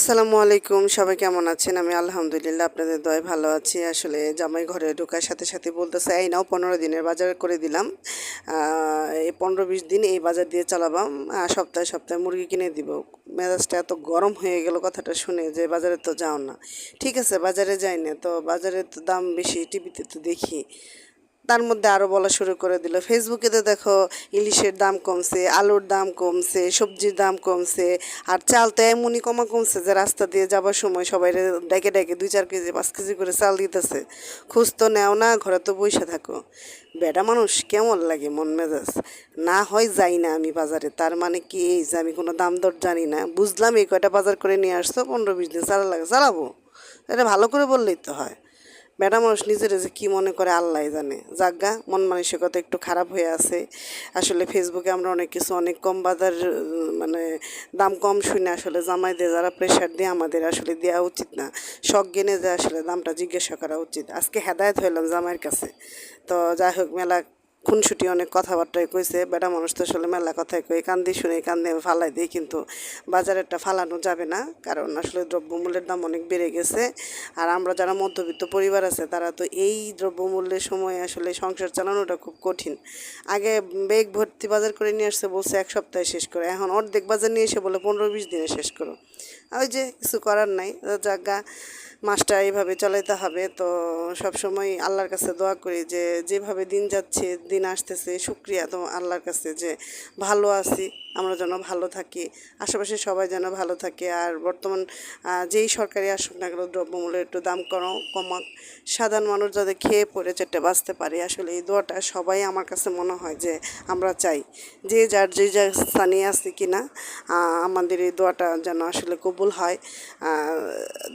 আসসালামু আলাইকুম, সবাই কেমন আছেন? আমি আলহামদুলিল্লাহ আপনাদের দয় ভালো আছি। আসলে জামাই ঘরে ঢোকার সাথে সাথে বলতেছে, এই নাও, পনেরো দিনের বাজার করে দিলাম। এই পনেরো বিশ দিন এই বাজার দিয়ে চালাবাম সপ্তাহে সপ্তাহে মুরগি কিনে দিব। মেজাজটা এত গরম হয়ে গেল কথাটা শুনে যে, বাজারে তো যাও না। ঠিক আছে, বাজারে যাই না, তো বাজারে তো দাম বেশি, টিভিতে তো দেখি। তার মধ্যে আরও বলা শুরু করে দিল। ফেসবুকে তো দেখো ইলিশের দাম কমছে, আলুর দাম কমছে, সবজির দাম কমছে, আর চাল তো এমনই কমা কমছে যে রাস্তা দিয়ে যাবার সময় সবাই ডেকে ডেকে দুই চার কেজি, পাঁচ কেজি করে চাল দিতেছে। খুঁজ তো নেও না, ঘরে তো বসে থাকো। বেটা মানুষ, কেমন লাগে মন মেজাজ? না হয় যাই না আমি বাজারে, তার মানে কি এই যে আমি কোনো দাম দর জানি না। বুঝলাম এই কয়টা বাজার করে নিয়ে আসছো, পনেরো বিশ দিন চালা লাগে, চালাবো। এটা ভালো করে বললেই তো হয়। বেটা মানুষ নিজের যে কী মনে করে আল্লাহ জানে। জাগা মন মানসিকতা একটু খারাপ হয়ে আছে। আসলে ফেসবুকে আমরা অনেক কিছু, অনেক কম বাজার মানে দাম কম শুনে আসলে জামাই দিয়ে যারা প্রেশার দিয়ে আমাদের আসলে দেওয়া উচিত না। শখ গেনে যে আসলে দামটা জিজ্ঞাসা করা উচিত। আজকে হেদায়ত হইলাম জামাইয়ের কাছে। তো যাই হোক, মেলা খুনসুটি অনেক কথাবার্তায় কইছে, বেটা মানুষ তো আসলে মেলা কথাই কই কান্দি শুনে কান্দে ফালাই দিই কিন্তু বাজারেরটা ফালানো যাবে না, কারণ আসলে দ্রব্যমূল্যের দাম অনেক বেড়ে গেছে। আর আমরা যারা মধ্যবিত্ত পরিবার আছে, তারা তো এই দ্রব্যমূল্যের সময় আসলে সংসার চালানোটা খুব কঠিন। আগে বেগ ভর্তি বাজার করে নিয়ে আসছে বলছে এক সপ্তাহে শেষ করে, এখন অর্ধেক বাজার নিয়ে এসে বলে পনেরো বিশ দিনে শেষ করো। ওই যে কিছু করার নাই জাগা মাসটা এইভাবে চালাইতে হবে। তো সবসময় আল্লাহর কাছে দোয়া করি যে যেভাবে দিন যাচ্ছে দিন আসতেছে, শুক্রিয়া তো আল্লাহর কাছে যে ভালো আছি, আমরা যেন ভালো থাকি। আশেপাশে সবাই যেন ভালো থাকে। আর বর্তমান যেই সরকারি আসুক না কেন দ্রব্যমূল্যের একটু দাম করো কমাক। সাধারণ মানুষ যাতে খেয়ে পড়ে চেটে বাঁচতে পারে। আসলে এই দোয়াটা সবাই আমার কাছে মনে হয় যে আমরা চাই। যে যার যে যার স্থানে আছে কি না আমাদের এই দোয়াটা যেন আসলে কবুল হয়।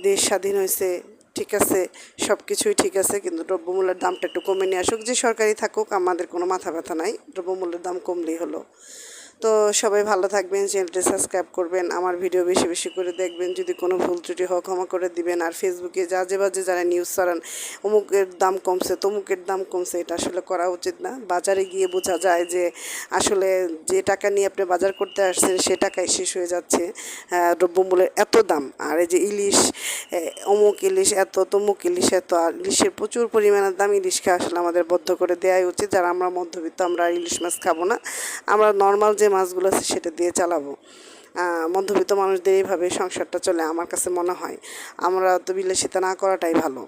দেশ স্বাধীন হয়েছে ঠিক আছে সব কিছুই ঠিক আছে, কিন্তু দ্রব্যমূল্যের দামটা একটু কমে নিয়ে আসুক, যে সরকারি থাকুক, আমাদের কোনো মাথা ব্যথা নাই, দ্রব্যমূল্যের দাম কমলেই হলো। তো সবাই ভালো থাকবেন, চ্যানেলটি সাবস্ক্রাইব করবেন, আমার ভিডিও বেশি বেশি করে দেখবেন, যদি কোনো ভুল ত্রুটি হোক ক্ষমা করে দিবেন, আর ফেসবুকে যা যে বাজে যারা নিউজ ছড়ান, অমুকের দাম কমছে, তমুকের দাম কমছে, এটা আসলে করা উচিত না। বাজারে গিয়ে বোঝা যায় যে আসলে যে টাকা নিয়ে আপনি বাজার করতে আসছেন, সে টাকায় শেষ হয়ে যাচ্ছে দ্রব্যমূল্যের এত দাম। আর এই যে ইলিশ অমুক ইলিশ এত, তমুক ইলিশ এত, আর ইলিশের প্রচুর পরিমাণের দাম ইলিশকে আসলে আমাদের বদ্ধ করে দেওয়াই উচিত। যারা আমরা মধ্যবিত্ত, আমরা ইলিশ মাছ খাব না। আমরা নর্মাল যে মাছগুলো আছে সেটা দিয়ে চালাবো। মধ্যবিত্ত মানুষদের এইভাবে সংসারটা চলে আমার কাছে মনে হয়। আমরা তো বিলাসিতা না করাটাই ভালো।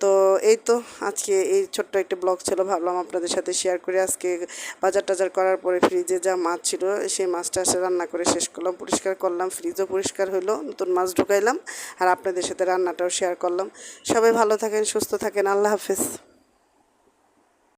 তো এই তো আজকে এই ছোট্ট একটা ব্লগ ছিল। ভাবলাম আপনাদের সাথে শেয়ার করে। আজকে বাজার টাজার করার পরে ফ্রিজে যা মাছ ছিল, সেই মাছটা আসে রান্না করে শেষ করলাম, পরিষ্কার করলাম। ফ্রিজও পরিষ্কার হলো নতুন মাছ ঢুকাইলাম। আর আপনাদের সাথে রান্নাটাও শেয়ার করলাম। সবাই ভালো থাকেন, সুস্থ থাকেন। আল্লাহ হাফেজ।